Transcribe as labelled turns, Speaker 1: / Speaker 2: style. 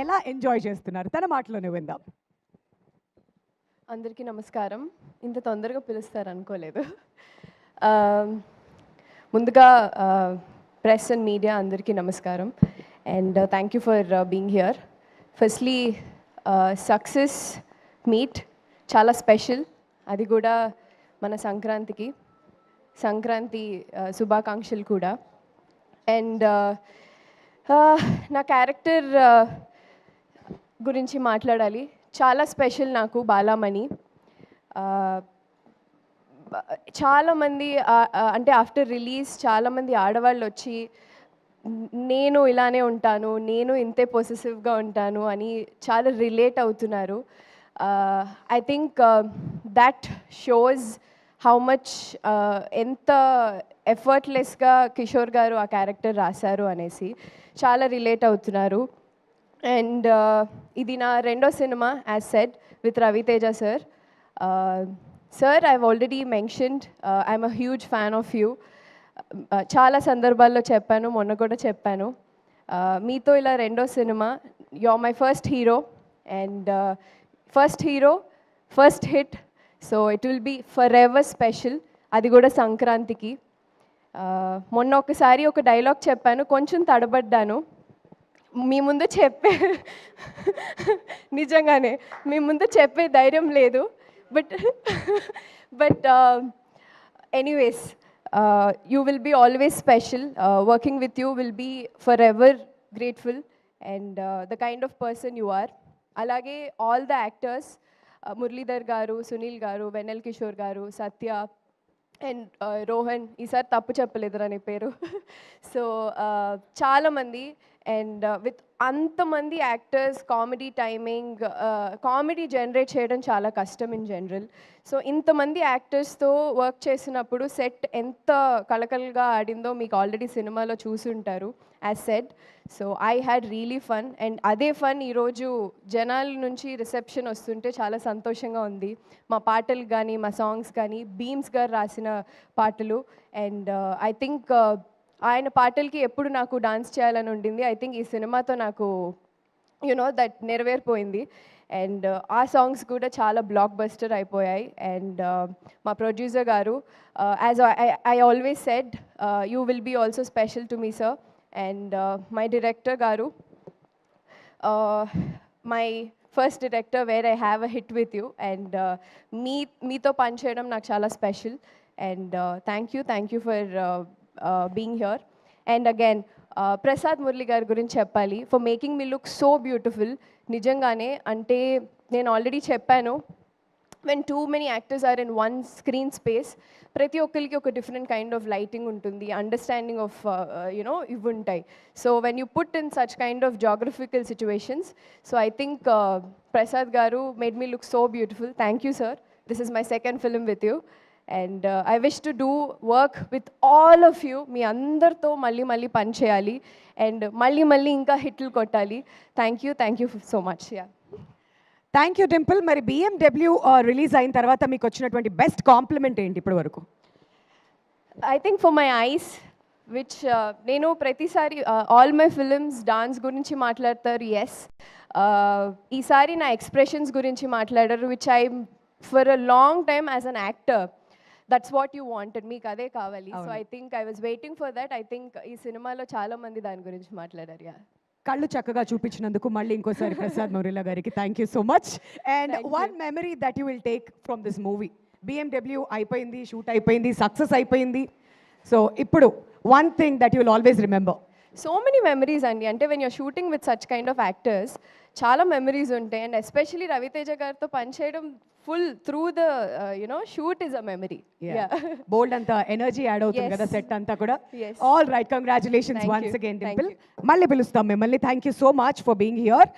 Speaker 1: ఎలా ఎంజాయ్ చేస్తున్నారు? తన మాటలోనే విందాం.
Speaker 2: అందరికీ నమస్కారం. ఇంత తొందరగా పిలుస్తారు అనుకోలేదు. ముందుగా ప్రెస్ అండ్ మీడియా అందరికీ నమస్కారం. And thank you for being here firstly success meet చాలా స్పెషల్ అది కూడా మన సంక్రాంతికి. సంక్రాంతి uh, శుభాకాంక్షలు కూడా. అండ్ uh, uh, నా క్యారెక్టర్ గురించి మాట్లాడాలి. చాలా స్పెషల్ నాకు బాలామణి. చాలామంది అంటే ఆఫ్టర్ రిలీజ్ చాలామంది ఆడవాళ్ళు వచ్చి నేను ఇలానే ఉంటాను నేను ఇంతే పొసెసివ్గా ఉంటాను అని చాలా రిలేట్ అవుతున్నారు. I think that shows how much ఎంత ఎఫర్ట్లెస్గా కిషోర్ గారు ఆ క్యారెక్టర్ రాశారు అనేసి చాలా రిలేట్ అవుతున్నారు. అండ్ uh, ఇది నా రెండో cinema as said with Ravi Teja sir sir I've already mentioned I'm a huge fan of you చాలా సందర్భాల్లో చెప్పాను మొన్న కూడా చెప్పాను. Uh, మీతో ఇలా రెండో cinema you my first hero and first hero first hit so it will be forever special అది కూడా సంక్రాంతికి. Uh, మొన్న ఒకసారి ఒక డైలాగ్ చెప్పాను కొంచెం తడబడ్డాను. మీ ముందు చెప్పే నిజంగానే మీ ముందు చెప్పే ధైర్యం లేదు. But but anyways you will be always special working with you will be forever grateful and the kind of person you are అలాగే ఆల్ ద యాక్టర్స్ మురళీధర్ గారు సునీల్ గారు వెన్నెల్ కిషోర్ గారు సత్య అండ్ రోహన్ ఈసారి తప్పు చెప్పలేదురా నీ పేరు. సో uh, చాలామంది అండ్ uh, విత్ అంతమంది actors comedy timing uh, comedy generate చేయడం చాలా కష్టం ఇన్ జనరల్. సో ఇంతమంది యాక్టర్స్తో వర్క్ చేసినప్పుడు సెట్ ఎంత కలకలగా ఆడిందో మీకు ఆల్రెడీ సినిమాలో చూసుంటారు as said so I had really fun and అదే ఫన్ ఈరోజు జనాల నుంచి రిసెప్షన్ వస్తుంటే చాలా సంతోషంగా ఉంది. మా పాటలు కానీ మా సాంగ్స్ కానీ బీమ్స్ గారు రాసిన పాటలు. అండ్ uh, ఐ థింక్ ఆయన పాటలకి ఎప్పుడు నాకు డాన్స్ చేయాలని ఉండింది. ఐ థింక్ ఈ సినిమాతో నాకు యునో దట్ నెరవేరిపోయింది. అండ్ uh, ఆ సాంగ్స్ కూడా చాలా బ్లాక్ బస్టర్ అయిపోయాయి అండ్ uh, మా ప్రొడ్యూసర్ గారు as I always said you will be also special to me sir and my director గారు my first director where I have a hit with you and మీ మీతో పనిచేయడం నాకు చాలా special and thank you thank you for being here and again Prasad Murali గారి గురించి చెప్పాలి. For making me look so beautiful నిజంగానే అంటే నేను ఆల్రెడీ చెప్పాను when too many actors are in one screen space ప్రతి ఒక్కరికి ఒక డిఫరెంట్ కైండ్ ఆఫ్ లైటింగ్ ఉంటుంది అండర్స్టాండింగ్ ఆఫ్ యునో ఇవి ఉంటాయి. So when you put in such kind of geographical situations so I think Prasad గారు made me look so beautiful thank you sir this is my second film with you and I wish to do work with all of you మీ అందరితో మళ్ళీ మళ్ళీ పని చేయాలి. And మళ్ళీ మళ్ళీ ఇంకా హిట్లు కొట్టాలి. Thank you thank you so much yeah
Speaker 1: thank you Dimple మరి బిఎండబ్ల్యూ రిలీజ్ అయిన తర్వాత మీకు వచ్చినటువంటి బెస్ట్ కాంప్లిమెంట్ ఏంటి ఇప్పటి వరకు?
Speaker 2: I think for my eyes which నేను ప్రతిసారి ఆల్ మై ఫిలిమ్స్ డాన్స్ గురించి మాట్లాడతారు ఎస్ ఈసారి నా ఎక్స్ప్రెషన్స్ గురించి మాట్లాడారు which I for a long time as an actor that's what you wanted మీకు అదే కావాలి. So I think I was waiting for that I think ఈ సినిమాలో చాలా మంది దాని గురించి మాట్లాడారు. యా
Speaker 1: కళ్ళు చక్కగా చూపించినందుకు మళ్ళీ ఇంకోసారి ప్రసాద్ మొరిలా గారికి thank you so much and one memory that you will take from this movie BMW అయిపోయింది షూట్ అయిపోయింది సక్సెస్ అయిపోయింది. సో ఇప్పుడు one thing that you will always remember
Speaker 2: so many memories అండి అంటే when your shooting with such kind of actors చాలా memories ఉంటాయి. And especially Ravi Teja గారితో పనిచేయడం full through the you know shoot is a memory
Speaker 1: బోల్డ్ అంత energy add అవుతుంది. కదా set అంతా కూడా. All right congratulations once. Again Dimple మళ్ళీ పిలుస్తాం మిమ్మల్ని. Thank you so much for being here